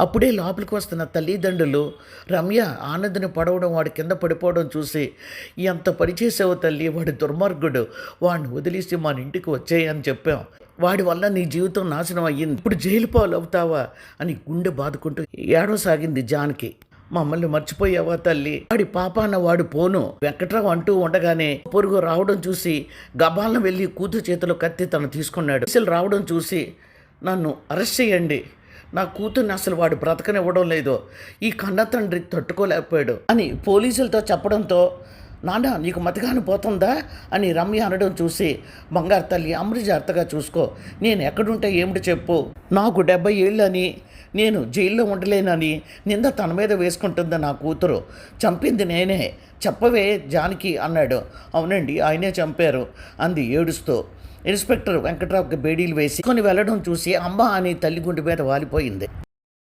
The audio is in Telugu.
అప్పుడే లోపలికి వస్తున్న తల్లిదండ్రులు రమ్య ఆనందని పడవడం వాడు కింద పడిపోవడం చూసి ఎంత పని చేసావు తల్లి వాడి దుర్మార్గుడు వాడిని వదిలేసి మన ఇంటికి వచ్చేయని చెప్పాం. వాడి వల్ల నీ జీవితం నాశనం అయ్యింది. ఇప్పుడు జైలు పాలు అవుతావా అని గుండె బాదుకుంటూ ఏడవసాగింది జానకి. మమ్మల్ని మర్చిపోయావా తల్లి? వాడి పాపాన వాడు పోను. వెంకట్రావు అంటూ ఉండగానే పొరుగు రావడం చూసి గబాలను వెళ్ళి కూతురు చేతిలో కత్తి తను తీసుకున్నాడు. అసలు రావడం చూసి నన్ను అరెస్ట్ చేయండి. నా కూతుర్ని అసలు వాడు బ్రతకనివ్వడం లేదు. ఈ కన్న తండ్రి తట్టుకోలేకపోయాడు అని పోలీసులతో చెప్పడంతో నాన్న నీకు మతిగాని పోతుందా? అని రమ్య అనడం చూసి బంగారు తల్లి అమృత జాగ్రత్తగా చూసుకో. నేను ఎక్కడుంటే ఏమిటి చెప్పు. నాకు డెబ్బై ఏళ్ళని నేను జైల్లో ఉండలేనని నింద తన మీద వేసుకుంటుంది నా కూతురు. చంపింది నేనే. చెప్పవే జానకి అన్నాడు. అవునండి ఆయనే చంపారు అంది ఏడుస్తూ. ఇన్స్పెక్టర్ వెంకట్రావుకి బేడీలు వేసి కొని వెళ్ళడం చూసి అమ్మ అని తల్లి గుండె మీద వాలిపోయింది.